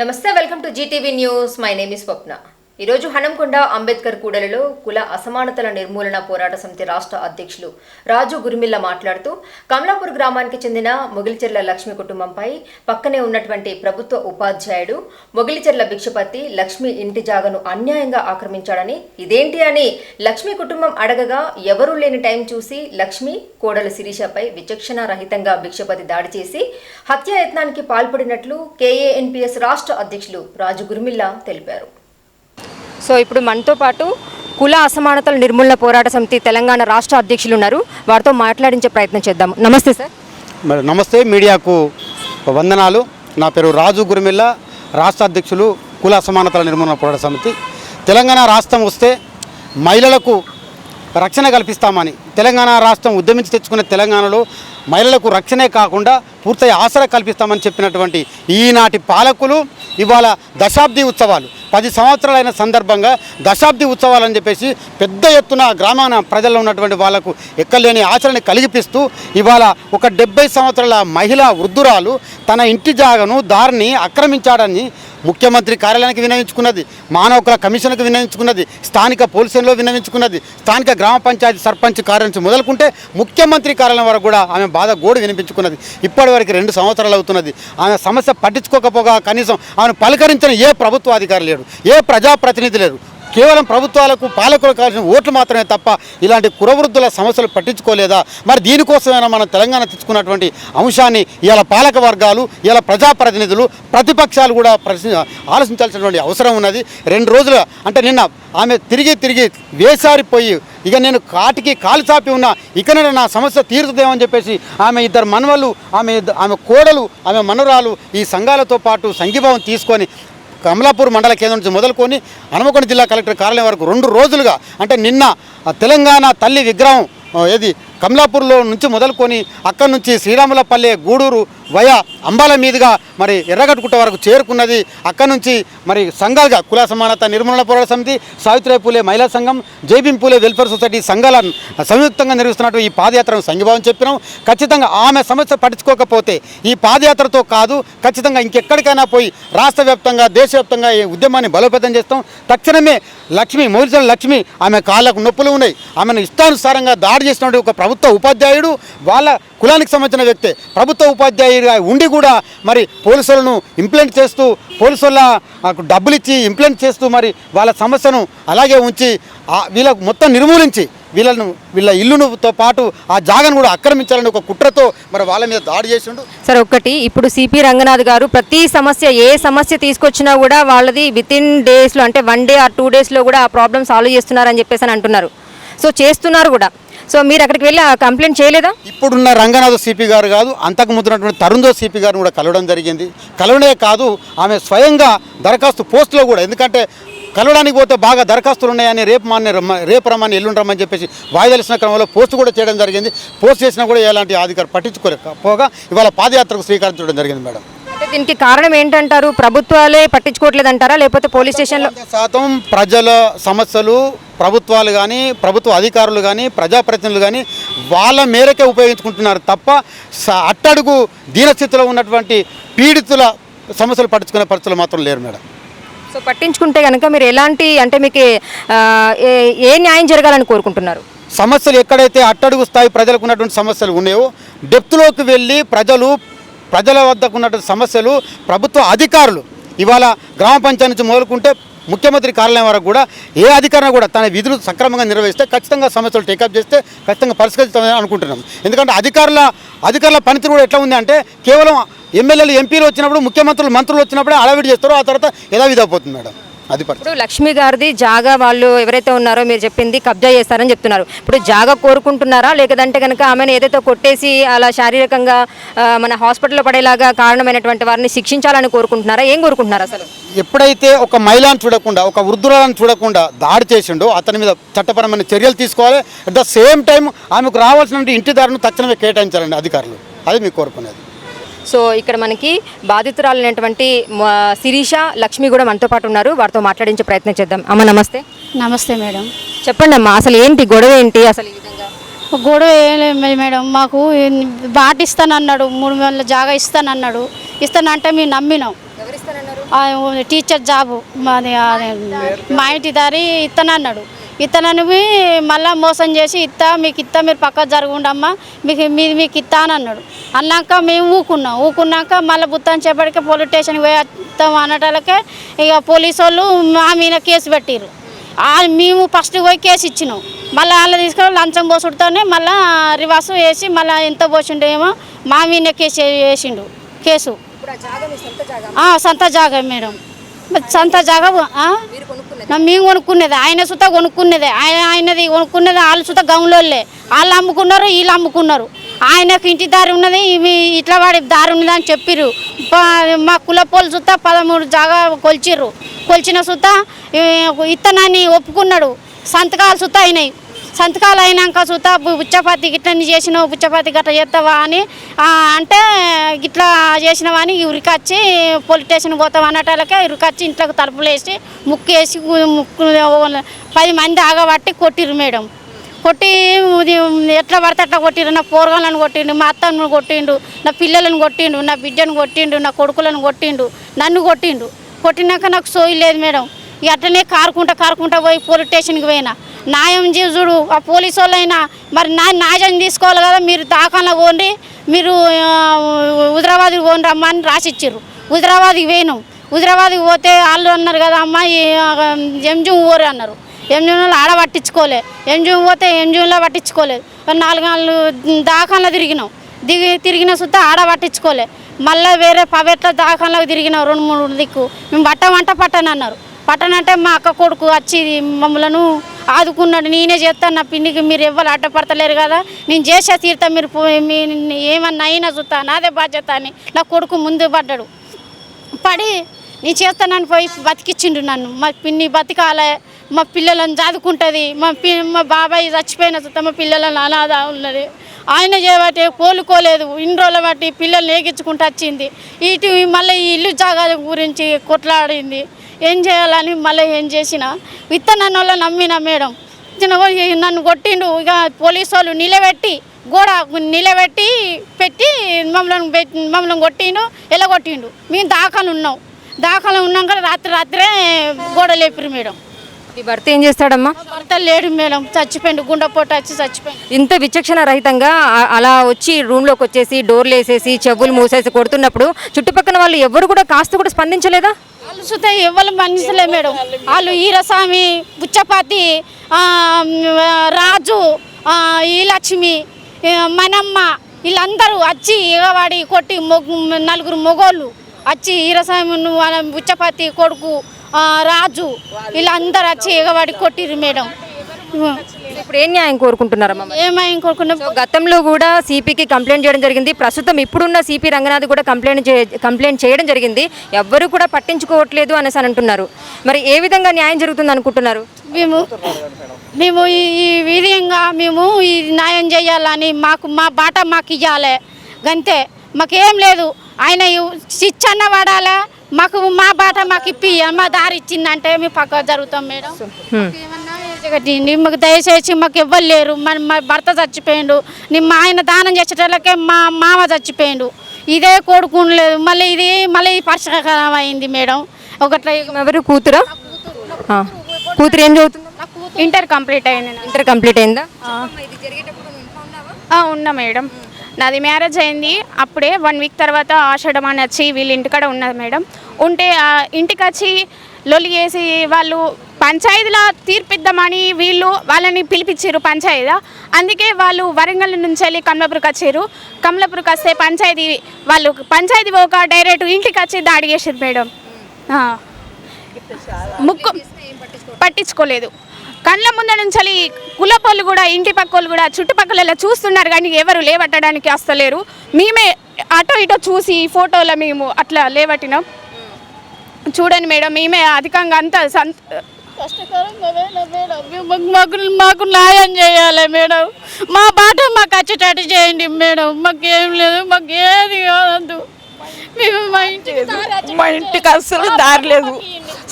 నమస్తే welcome to GTV news. My name is Swapna. ఈరోజు హనంకొండ అంబేద్కర్ కూడలిలో కుల అసమానతల నిర్మూలన పోరాట సమితి రాష్ట్ర అధ్యక్షులు రాజు గురిమిల్ల మాట్లాడుతూ కమలాపూర్ గ్రామానికి చెందిన మొగిలిచెర్ల లక్ష్మి కుటుంబంపై పక్కనే ఉన్నటువంటి ప్రభుత్వ ఉపాధ్యాయుడు మొగిలిచెర్ల భిక్షపతి లక్ష్మి ఇంటి జాగను అన్యాయంగా ఆక్రమించాడని ఇదేంటి అని లక్ష్మి కుటుంబం అడగగా ఎవరూ లేని టైం చూసి లక్ష్మి కోడలు శిరీషపై విచక్షణ రహితంగా భిక్షపతి దాడి చేసి హత్యాయత్నానికి పాల్పడినట్లు కేఏఎన్పిఎస్ రాష్ట్ర అధ్యక్షులు రాజు గురిమిల్ల తెలిపారు. సో ఇప్పుడు మనతో పాటు కుల అసమానతల నిర్మూలన పోరాట సమితి తెలంగాణ రాష్ట్ర అధ్యక్షులు ఉన్నారు వారితో మాట్లాడించే ప్రయత్నం చేద్దాం. నమస్తే సార్. మరి నమస్తే మీడియాకు వందనాలు. నా పేరు రాజు గురిమిల్ల రాష్ట్ర అధ్యక్షులు కుల అసమానతల నిర్మూలన పోరాట సమితి. తెలంగాణ రాష్ట్రం వస్తే మహిళలకు రక్షణ కల్పిస్తామని తెలంగాణ రాష్ట్రం ఉద్యమించి తెచ్చుకున్న తెలంగాణలో మహిళలకు రక్షణే కాకుండా పూర్తి ఆసరా కల్పిస్తామని చెప్పినటువంటి ఈనాటి పాలకులు ఇవాళ దశాబ్ది ఉత్సవాలు. పది సంవత్సరాలైన సందర్భంగా దశాబ్ది ఉత్సవాలని చెప్పేసి పెద్ద ఎత్తున గ్రామాన ప్రజల్లో ఉన్నటువంటి వాళ్ళకు ఎక్కలేని ఆచరణ కలిగిపిస్తూ ఇవాళ ఒక డెబ్బై సంవత్సరాల మహిళా వృద్ధురాలు తన ఇంటి జాగను దారిని ఆక్రమించాడని ముఖ్యమంత్రి కార్యాలయానికి వినవించుకున్నది మానవ హక్కుల కమిషన్కు వినవించుకున్నది స్థానిక పోలీసుల్లో వినవించుకున్నది స్థానిక గ్రామ పంచాయతీ సర్పంచ్ కార్యాలయం మొదలుకుంటే ముఖ్యమంత్రి కార్యాలయం వరకు కూడా ఆమె బాధ గోడు వినిపించుకున్నది. ఇప్పటివరకు రెండు సంవత్సరాలు అవుతున్నది. ఆమె సమస్య పట్టించుకోకపోగా కనీసం ఆమెను పలకరించిన ఏ ప్రభుత్వ అధికారి లేడు ఏ ప్రజాప్రతినిధి లేరు. కేవలం ప్రభుత్వాలకు పాలకులకు కావాల్సిన ఓట్లు మాత్రమే తప్ప ఇలాంటి కురవృద్ధుల సమస్యలు పట్టించుకోలేదా? మరి దీనికోసమైనా మనం తెలంగాణ తెచ్చుకున్నటువంటి అంశాన్ని ఇలా పాలక వర్గాలు ఇలా ప్రజాప్రతినిధులు ప్రతిపక్షాలు కూడా ప్రశ్న ఆలోచించాల్సినటువంటి అవసరం ఉన్నది. రెండు రోజులు అంటే నిన్న ఆమె తిరిగి తిరిగి వేసారిపోయి ఇక నేను కాటికి కాలు చాపి ఉన్నా ఇకనైనా నా సమస్య తీరుతుందేమని చెప్పేసి ఆమె ఇద్దరు మనవలు ఆమె ఆమె కోడలు ఆమె మనవరాలు ఈ సంఘాలతో పాటు సంఘీభావం తీసుకొని కమలాపూర్ మండల కేంద్రం నుంచి మొదలుకొని హనుమకొండ జిల్లా కలెక్టర్ కార్యాలయం వరకు రెండు రోజులుగా అంటే నిన్న తెలంగాణ తల్లి విగ్రహం ఏది కమలాపూర్లో నుంచి మొదలుకొని అక్కడి నుంచి శ్రీరాములపల్లె గూడూరు వయా అంబాల మీదుగా మరి ఎర్రగట్టుకుంట వరకు చేరుకున్నది. అక్కడి నుంచి మరి సంఘాలుగా కుల సమానత నిర్మూలన పోరాట సమితి సావిత్రి పూలే మహిళా సంఘం జైబీం పూలే వెల్ఫేర్ సొసైటీ సంఘాల సంయుక్తంగా నిర్వహిస్తున్నట్టు ఈ పాదయాత్రను సంఘీభావం చెప్పినాం. ఖచ్చితంగా ఆమె సమస్య పట్టించుకోకపోతే ఈ పాదయాత్రతో కాదు ఖచ్చితంగా ఇంకెక్కడికైనా పోయి రాష్ట్ర వ్యాప్తంగా దేశవ్యాప్తంగా ఈ ఉద్యమాన్ని బలోపేతం చేస్తాం. తక్షణమే లక్ష్మి మౌలిజల లక్ష్మి ఆమె కాళ్ళకు నొప్పులు ఉన్నాయి. ఆమెను ఇష్టానుసారంగా దాడి చేసినటువంటి ఒక ప్రభుత్వ ఉపాధ్యాయుడు వాళ్ళ కులానికి సంబంధించిన వ్యక్తే. ప్రభుత్వ ఉపాధ్యాయుడిగా ఉండి కూడా మరి పోలీసులను ఇంప్లెంట్ చేస్తూ పోలీసుల డబ్బులు ఇచ్చి ఇంప్లెంట్ చేస్తూ మరి వాళ్ళ సమస్యను అలాగే ఉంచి వీళ్ళ మొత్తం నిర్మూలించి వీళ్ళను వీళ్ళ ఇల్లునుతో పాటు ఆ జాగను కూడా ఆక్రమించాలని ఒక కుట్రతో మరి వాళ్ళ మీద దాడి చేసిండు. సార్ ఒక్కటి ఇప్పుడు సిపి రంగనాథ్ గారు ప్రతి సమస్య ఏ సమస్య తీసుకొచ్చినా కూడా వాళ్ళది విత్ ఇన్ డేస్లో అంటే వన్ డే ఆర్ టూ డేస్లో కూడా ఆ ప్రాబ్లమ్ సాల్వ్ చేస్తున్నారని చెప్పేసి అని అంటున్నారు. సో చేస్తున్నారు కూడా. సో మీరు అక్కడికి వెళ్ళి ఆ కంప్లైంట్ చేయలేదా? ఇప్పుడున్న రంగనాథ్ సిపి గారు కాదు అంతకు ముందున్నటువంటి తరుణ్దో సిపి గారిని కూడా కలవడం జరిగింది. కలవడే కాదు ఆమె స్వయంగా దరఖాస్తు పోస్టులో కూడా ఎందుకంటే కలవడానికి పోతే బాగా దరఖాస్తులు ఉన్నాయని రేపు మాన్ని రమ్మ రేపు రమ్మని ఎల్లుండి రమ్మని చెప్పేసి వాయిదలిసిన క్రమంలో పోస్ట్ కూడా చేయడం జరిగింది. పోస్ట్ చేసినా కూడా ఎలాంటి అధికారులు పట్టించుకోలేకపోగా ఇవాళ పాదయాత్రకు స్వీకరించడం జరిగింది మేడం. అంటే దీనికి కారణం ఏంటంటారు? ప్రభుత్వాలే పట్టించుకోవట్లేదు అంటారా? లేకపోతే పోలీస్ స్టేషన్లో శాతం ప్రజల సమస్యలు ప్రభుత్వాలు కానీ ప్రభుత్వ అధికారులు కానీ ప్రజాప్రతినిధులు కానీ వాళ్ళ మేరకే ఉపయోగించుకుంటున్నారు తప్ప అట్టడుగు దీనస్థితిలో ఉన్నటువంటి పీడితుల సమస్యలు పట్టించుకునే పరిస్థితులు మాత్రం లేరు మేడం. సో పట్టించుకుంటే కనుక మీరు ఎలాంటి అంటే మీకు ఏ న్యాయం జరగాలని కోరుకుంటున్నారు? సమస్యలు ఎక్కడైతే అట్టడుగు స్థాయి ప్రజలకు ఉన్నటువంటి సమస్యలు ఉన్నాయో డెప్త్లోకి వెళ్ళి ప్రజలు ప్రజల వద్దకు ఉన్నటువంటి సమస్యలు ప్రభుత్వ అధికారులు ఇవాళ గ్రామ పంచాయతీ నుంచి మొదలుకుంటే ముఖ్యమంత్రి కార్యాలయం వరకు కూడా ఏ అధికారం కూడా తన విధులు సక్రమంగా నిర్వహిస్తే ఖచ్చితంగా సమస్యలు టేకప్ చేస్తే ఖచ్చితంగా పరిష్కరిస్తామని అనుకుంటున్నాం. ఎందుకంటే అధికారుల అధికారుల పనితీరు కూడా ఎట్లా ఉంది అంటే కేవలం ఎమ్మెల్యేలు ఎంపీలు వచ్చినప్పుడు ముఖ్యమంత్రులు మంత్రులు వచ్చినప్పుడే అలవిడి చేస్తారు ఆ తర్వాత యథావిధి అయిపోతుంది మేడం. అది ఇప్పుడు లక్ష్మి గారిది జాగా వాళ్ళు ఎవరైతే ఉన్నారో మీరు చెప్పింది కబ్జా చేస్తారని చెప్తున్నారు. ఇప్పుడు జాగా కోరుకుంటున్నారా? లేదంటే కనుక ఆమెను ఏదైతే కొట్టేసి అలా శారీరకంగా మన హాస్పిటల్లో పడేలాగా కారణమైనటువంటి వారిని శిక్షించాలని కోరుకుంటున్నారా? ఏం కోరుకుంటున్నారు అసలు? ఎప్పుడైతే ఒక మహిళను చూడకుండా ఒక వృద్ధురాలను చూడకుండా దాడి చేసిండో అతని మీద చట్టపరమైన చర్యలు తీసుకోవాలి. అట్ ద సేమ్ టైం ఆమెకు రావాల్సిన ఇంటి దారిని తక్షణమే కేటాయించాలండి అధికారులు. అది మీకు కోరుకునేది. సో ఇక్కడ మనకి బాధితురాలైనటువంటి శిరీష లక్ష్మి కూడా మనతో పాటు ఉన్నారు. వారితో మాట్లాడించే ప్రయత్నం చేద్దాం. అమ్మ నమస్తే. నమస్తే మేడం. చెప్పండి అమ్మా అసలు ఏంటి గొడవ ఏంటి అసలు ఈ విధంగా? గొడవ ఏం మేడం. మాకు బాట ఇస్తానన్నాడు మూడు వేల జాగా ఇస్తానన్నాడు. ఇస్తానంటే మేము నమ్మినాం. టీచర్ జాబు మా ఇంటి దారి ఇత్తనన్నాడు. ఇత్తనని మళ్ళీ మోసం చేసి ఇత్తా మీకు ఇత్తా మీరు పక్క జరుగుండమ్మా మీకు మీది మీకు ఇత్తా అని అన్నాడు. అన్నాక మేము ఊకున్నాం. ఊకున్నాక మళ్ళీ బుత్తాన్ని చేపడికి పోలీస్ స్టేషన్కి పోయి వస్తాం అనటాలకే ఇక పోలీసు వాళ్ళు మా మీద కేసు పెట్టిర్రు. ఆ మేము ఫస్ట్ పోయి కేసు ఇచ్చినాం. మళ్ళీ వాళ్ళు తీసుకొని లంచం పోసుడుతోనే మళ్ళీ రివాసు వేసి మళ్ళీ ఎంత పోసిండేమో మా మీద కేసు వేసిండు. కేసు. సొంత జాగా? మేడం. సొంత జాగా మేము కొనుక్కునేది ఆయన సుత కొనుక్కునేది ఆయన ఆయనది కొనుక్కునేది వాళ్ళు సుత గౌన్లోళ్ళే. వాళ్ళు అమ్ముకున్నారు వీళ్ళు అమ్ముకున్నారు. ఆయనకు ఇంటి దారి ఉన్నది ఇవి ఇట్లా వాడి దారి ఉన్నది అని చెప్పిర్రు. మా కులపోలు సుత పదమూడు జాగా కొలిచిర్రు. కొలిచిన సుత ఇత్తనాన్ని ఒప్పుకున్నాడు. సంతకాలు సుత అయినాయి. సంతకాలు అయినాక చూతా బుచ్చపాతి గిట్ల నీ చేసినావు బుచ్చపాతి గట్ల చేస్తావా అని అంటే గిట్లా చేసినావా అని ఉరికొచ్చి పోలీస్ స్టేషన్ పోతావు అన్నటాలకే ఉరికొచ్చి ఇంట్లోకి తలుపులు వేసి ముక్కు వేసి ముక్కు పది మంది ఆగబట్టి కొట్టిర్రు మేడం. కొట్టి ఎట్లా పడితే అట్లా కొట్టిండు నా పోరగాళ్ళని కొట్టిండు మా అత్తను కొట్టిండు నా పిల్లలను కొట్టిండు నా బిడ్డను కొట్టిండు నా కొడుకులను కొట్టిండు నన్ను కొట్టిండు. కొట్టినాక నాకు సోయి లేదు మేడం. అట్లనే కారుకుంటా కారుకుంటా పోయి పోలీస్ స్టేషన్కి పోయినా. న్యాయం చూడు ఆ పోలీసు వాళ్ళైనా మరి నా న్యాయం తీసుకోవాలి కదా మీరు దాకాలో పోండి మీరు హుదరాబాద్కి పోండి రమ్మని రాసిచ్చిర్రు హుదరాబాద్కి పోయినాం. హుదరాబాద్కి పోతే వాళ్ళు అన్నారు కదా అమ్మ ఎంజు ఊరు అన్నారు. ఎంజూన్లో ఆడ పట్టించుకోలే. ఎంజూన్ పోతే ఎంజూన్లో పట్టించుకోలేదు మరి నాలుగు నాలుగు దాకాల్లో తిరిగినాం. దిగి తిరిగిన సుద్ధ ఆడ పట్టించుకోలే. మళ్ళీ వేరే పవెట్ల దాకాలకు తిరిగినాం రెండు మూడు దిక్కు. మేము పట్టమంట పట్టనన్నారు. పట్టణ అంటే మా అక్క కొడుకు వచ్చి మమ్మలను ఆదుకున్నాడు. నేనే చేస్తాను నా పిండికి మీరు ఎవ్వరు అడ్డపడతలేరు కదా. నేను చేసే తీరుతా మీరు మీ ఏమన్నా అయినా చూస్తా. నాదే బాధ్యత అని నా కొడుకు ముందు పడ్డాడు. పడి నేను చేస్తానని పోయి బతికిచ్చిండు నన్ను. మా పిన్ని బతికాలే మా పిల్లలను చదువుకుంటుంది మా పి మా బాబాయ్ చచ్చిపోయిన చూస్తా మా పిల్లలను అనాథ ఉన్నది. ఆయన చేయబట్టి కోలుకోలేదు. ఇన్ని రోజుల బట్టి పిల్లల్ని ఏగించుకుంటూ వచ్చింది. ఇటు మళ్ళీ ఈ ఇల్లు జాగా గురించి కొట్లాడింది. ఏం చేయాలని మళ్ళీ ఏం చేసిన? విత్తనాన్ని వాళ్ళ నమ్మిన మేడం. నన్ను కొట్టిండు. ఇక పోలీసు వాళ్ళు నిలబెట్టి గోడ నిలబెట్టి పెట్టి మమ్మల్ని మమ్మల్ని కొట్టిండు. ఎలా కొట్టిండు? మేము దాఖలు ఉన్నాం. దాఖలు ఉన్నాక రాత్రి రాత్రే గోడ లేపిరు మేడం. మీ భర్త ఏం చేస్తాడమ్మా? భర్త లేడు మేడం. చచ్చిపోయిండు. గుండెపోటు వచ్చి చచ్చిపోయిండు. ఇంత విచక్షణ రహితంగా అలా వచ్చి రూమ్లోకి వచ్చేసి డోర్లు వేసేసి చెవులు మూసేసి కొడుతున్నప్పుడు చుట్టుపక్కల వాళ్ళు ఎవరు కూడా కాస్త కూడా స్పందించలేదా? వాళ్ళు సుత ఎవరు మనుషులే మేడం. వాళ్ళు ఈరస్వామి బుచ్చపాతి రాజు ఈ లక్ష్మి మనమ్మ వీళ్ళందరూ వచ్చి ఇగవాడి కొట్టి మొగ్గు నలుగురు మొగోళ్ళు వచ్చి ఈరస్వామి బుచ్చపాతి కొడుకు రాజు వీళ్ళందరూ వచ్చి ఇగవాడి కొట్టిర్రు మేడం. ఇప్పుడు ఏం న్యాయం కోరుకుంటున్నారమ్మా మరి? ఏమై సో గతంలో కూడా సిపికి కంప్లైంట్ చేయడం జరిగింది. ప్రస్తుతం ఇప్పుడున్న సిపి రంగనాథ్ కూడా కంప్లైంట్ చే కంప్లైంట్ చేయడం జరిగింది. ఎవ్వరు కూడా పట్టించుకోవట్లేదు అనేసి అని అంటున్నారు. మరి ఏ విధంగా న్యాయం జరుగుతుంది అనుకుంటున్నారు? మేము మేము ఈ ఈ విధంగా మేము ఈ న్యాయం చేయాలని మాకు మా బాట మాకు ఇవ్వాలి గంతే. మాకేం లేదు. ఆయన శిక్షణ పడాలి మాకు మా బాట మాకు ఇప్పి మా దారి ఇచ్చిందంటే మేము పక్క జరుగుతాం మేడం. జగట్టి మాకు దయచేసి మాకు ఇవ్వలేరు లేరు. మన మా భర్త చచ్చిపోయిండు. నీ మా ఆయన దానం చేసేటోళ్ళకే మా మామ చచ్చిపోయిండు. ఇదే కోడుకుండలేదు మళ్ళీ ఇది మళ్ళీ పరిష్కారం అయింది మేడం. ఒకట్లా ఎవరు? కూతురా. కూతురు ఏం చదువుతుంది? ఇంటర్ కంప్లీట్ అయింది. ఇంటర్ కంప్లీట్ అయిందా? ఆ, ఉన్నా మేడం. నాది మ్యారేజ్ అయింది. అప్పుడే వన్ వీక్ తర్వాత ఆషాఢం అని వచ్చి వీళ్ళ ఇంటికాడ ఉన్నది మేడం. ఉంటే ఆ ఇంటికి వచ్చి లొలి చేసి వాళ్ళు పంచాయతీలో తీర్పిద్దామని వీళ్ళు వాళ్ళని పిలిపించారు పంచాయతీ. అందుకే వాళ్ళు వరంగల్ నుంచి వెళ్ళి కమలాపురికి వచ్చారు. కమలాపురికి వస్తే పంచాయతీ వాళ్ళు పంచాయతీ పోక డైరెక్ట్ ఇంటికి వచ్చి దాడి చేసారు మేడం. ముక్కు పట్టించుకోలేదు. కళ్ళ ముందు నుంచి కులపోళ్ళు కూడా ఇంటి పక్కోళ్ళు కూడా చుట్టుపక్కల చూస్తున్నారు కానీ ఎవరు లేవట్టడానికి వస్తలేరు. మేమే అటో ఇటో చూసి ఫోటోలో మేము అట్లా లేవట్టినాం. చూడండి మేడం మేమే అధికంగా అంత సంత మేడం. మాకు మాకు న్యాయం చేయాలి మేడం. మా బాట మాకు వచ్చేటట్టు చేయండి మేడం. మాకు ఏం లేదు మాకు ఏది కావద్దు మేము మా ఇంటికి మా ఇంటికి అస్సలు దారి లేదు.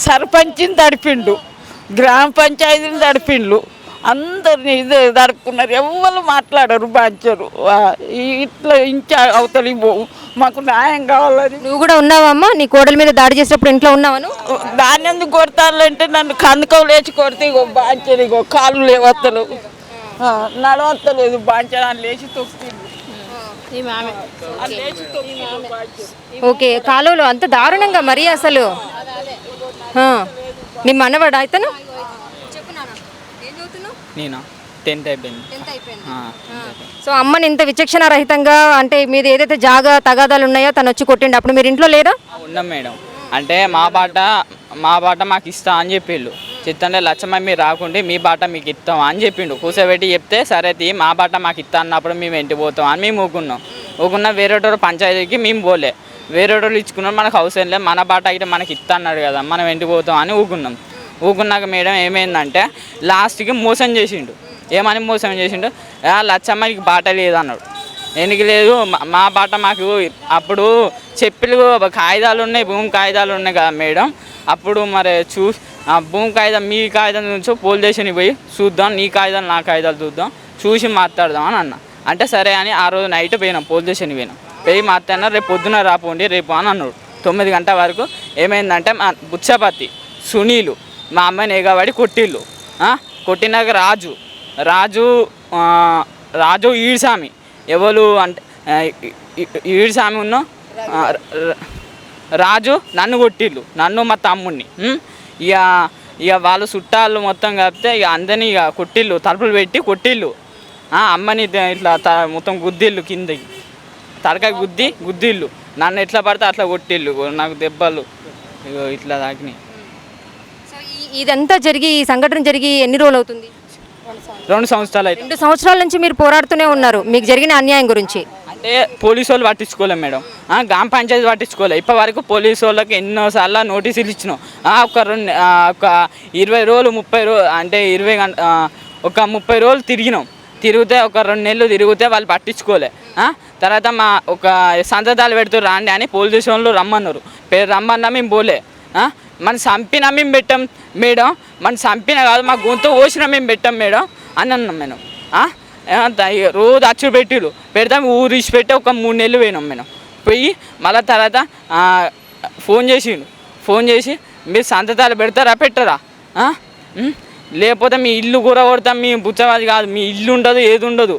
సర్పంచిని తడిపిండు. గ్రామ పంచాయతీని తడిపిండు. అందరిని ఇది జరుపుకున్నారు ఎవరు మాట్లాడరు బాధ్యరు ఇట్లా ఇంచా అవతలి పోవు మాకు న్యాయం కావాలని. నువ్వు కూడా ఉన్నావమ్మా? నీ కోడల మీద దాడి చేసేటప్పుడు ఇంట్లో ఉన్నావను దాన్ని ఎందుకు కొడతానంటే నన్ను కందుకం లేచి కొడితే ఇగో బాంచరు ఇగో కాళ్ళు లేవత్తలు నడవత్తలేదు బాంచరు లేచి తొక్కింది ఓకే కాలువలో అంత దారుణంగా మరి అసలు. నీ మనవాడా ఇతను? నేను? టెన్త్ అయిపోయింది. ఆ, సో అమ్మని ఇంత విచక్షణ రహితంగా అంటే మీది ఏదైతే జాగా తగాదాలు ఉన్నాయో తను వచ్చి కొట్టిండు అప్పుడు మీరు ఇంట్లో లేరా ఉన్నాం మేడం. అంటే మా బాట మా బాట మాకు ఇస్తా అని చెప్పిండు చెప్తుంటే లచ్చమ్మ మీరు రాకుంటే మీ బాట మీకు ఇస్తాం అని చెప్పిండు. కూర్చోబెట్టి చెప్తే సరే తీ మా బాట మాకు ఇస్తా అన్నప్పుడు మేము ఇంటికి పోతాం అని మేము ఊకున్నాం. ఊకున్న వేరేటోడు పంచాయతీకి మేము పోలే. వేరేటోళ్ళు ఇచ్చుకున్నాం మనకు అవసరం లేదు. మన బాట అయితే మనకి ఇస్తా అన్నాడు కదా మనం ఇంటికి పోతాం అని ఊకున్నాం. ఊకున్నాక మేడం ఏమైందంటే లాస్ట్కి మోసం చేసిండు. ఏమని మోసం చేసిండు? లచ్చమ్మకి బాట లేదు అన్నాడు ఎందుకు లేదు? మా- బాట మాకు అప్పుడు చెప్పులు కాగితాలు ఉన్నాయి భూమి కాగితాలు ఉన్నాయి కదా మేడం. అప్పుడు మరి చూ భూమి కాగితం మీ కాగితం నుంచి పోలీస్ స్టేషన్కి పోయి చూద్దాం నీ కాగితాలు నా కాగితాలు చూద్దాం చూసి మాట్లాడదాం అని అన్న. అంటే సరే అని ఆ రోజు నైట్ పోయినాం పోలీస్ స్టేషన్కి పోయినాం. పోయి మాట్లాడినా రేపు పొద్దున రాపోండి రేపు అని అన్నాడు. తొమ్మిది గంటల వరకు ఏమైందంటే మా బుచ్చపతి సునీలు మా అమ్మాయిని ఎగబడి కొట్టిళ్ళు కొట్టినాక రాజు. రాజు రాజు ఈడ్సామి. ఎవరు అంటే ఆ, ఈడ్సామి ఉన్న? రాజు నన్ను కొట్టిళ్ళు నన్ను మా తమ్ముడిని ఇక ఇక వాళ్ళు చుట్టాలు మొత్తం కలిపితే ఇక అందరినీ ఇక కొట్టిళ్ళు తలుపులు పెట్టి కొట్టిళ్ళు అమ్మని ఇట్లా త- మొత్తం గుద్దిళ్ళు కిందకి. తలకాయ గుద్ది గుద్దిళ్ళు నన్ను ఎట్లా పడితే అట్లా కొట్టిళ్ళు నాకు దెబ్బలు. ఇట్లా తాకినాయి. ఇదంతా జరిగి ఈ సంఘటన జరిగి ఎన్ని రోజులు అవుతుంది రెండు సంవత్సరాలు అయితే. రెండు సంవత్సరాల నుంచి మీరు పోరాడుతూనే ఉన్నారు. మీకు జరిగిన అన్యాయం గురించి. అంటే పోలీసు వాళ్ళు పట్టించుకోలేం మేడం. ఆ, గ్రామ పంచాయతీ పట్టించుకోలే. ఇప్పటి వరకు పోలీసు వాళ్ళకి ఎన్నోసార్లు నోటీసులు ఇచ్చినాం. ఒక రెండు ఒక ఇరవై రోజులు ముప్పై రోజులు అంటే ఇరవై గంట ఒక ముప్పై రోజులు తిరిగినాం. తిరిగితే ఒక రెండు నెలలు తిరిగితే వాళ్ళు పట్టించుకోలే. తర్వాత మా ఒక సంతతాలు పెడుతూ రాండి అని పోలీసు వాళ్ళు రమ్మన్నారు. పేరు రమ్మన్నా మేము పోలే. మన చంపినా మేము పెట్టాం మేడం. మన చంపిన కాదు మా గొంతు కోసినా మేము పెట్టాం మేడం. అని అన్నాం మేడం. ఇక రోజు అచ్చు పెట్టిళ్ళు పెడతాం ఊరు ఇచ్చి పెట్టి ఒక మూడు నెలలు పోయినాం మేడం. పోయి మళ్ళీ తర్వాత ఫోన్ చేసిండు. ఫోన్ చేసి మీరు సంతతాలు పెడతారా పెట్టరా? లేకపోతే మీ ఇల్లు కూర కొడతాం మీ బుచ్చవాది కాదు మీ ఇల్లు ఉండదు ఏది ఉండదు.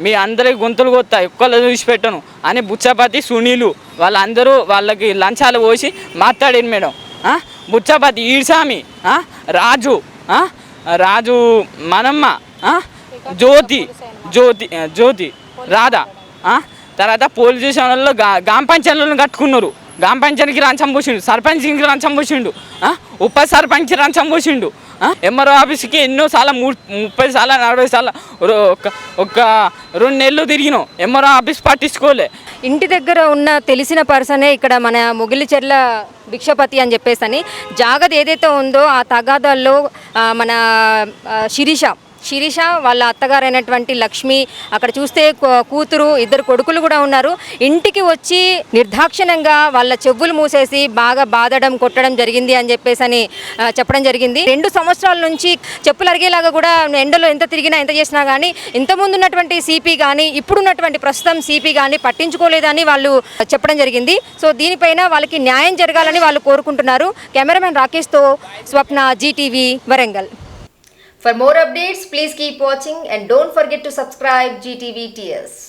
మీ అందరికి గొంతులు కొత్తా ఒక్కళ్ళు చూసి పెట్టను. అని బుచ్చపతి సునీలు వాళ్ళందరూ వాళ్ళకి లంచాలు పోసి మాట్లాడాను మేడం. బుచ్చపతి ఈడ్సామి రాజు రాజు మనమ్మ జ్యోతి జ్యోతి జ్యోతి రాధ తర్వాత పోలీస్ స్టేషన్ వాళ్ళు గా గ్రామ పంచాయతీలను కట్టుకున్నారు. గ్రామ పంచాయతీకి రంచం పోసిండు సర్పంచ్కి రంచం పోసిండు ఉప సర్పంచ్ రంచం పోసిండు. ఎంఆర్ఓ ఆఫీస్కి ఎన్నో సార్లు మూ ముప్పై సార్లు నలభై సార్లు రో- ఒక ఒక రెండు నెలలు తిరిగినాం. ఎంఆర్ఓ ఆఫీస్ పట్టించుకోలే. ఇంటి దగ్గర ఉన్న తెలిసిన పర్సనే ఇక్కడ మన ముగిలిచెర్ల భిక్షపతి అని చెప్పేసి అని జాగ్రత్త ఏదైతే ఉందో ఆ తగాదాల్లో మన శిరీష శిరీష వాళ్ళ అత్తగారైనటువంటి లక్ష్మి అక్కడ చూస్తే కూతురు ఇద్దరు కొడుకులు కూడా ఉన్నారు. ఇంటికి వచ్చి నిర్దాక్షిణంగా వాళ్ళ చెవులు మూసేసి బాగా బాధడం కొట్టడం జరిగింది అని చెప్పేసి అని చెప్పడం జరిగింది. రెండు సంవత్సరాల నుంచి చెప్పులు అరిగేలాగా కూడా ఎండలో ఎంత తిరిగినా ఎంత చేసినా కానీ ఇంతకుముందు ఉన్నటువంటి సిపి కానీ ఇప్పుడున్నటువంటి ప్రస్తుతం సిపి కానీ పట్టించుకోలేదని వాళ్ళు చెప్పడం జరిగింది. సో దీనిపైన వాళ్ళకి న్యాయం జరగాలని వాళ్ళు కోరుకుంటున్నారు. Cameraman రాకేష్తో Swapna GTV Warangal. For more updates, please keep watching and don't forget to subscribe GTV TS.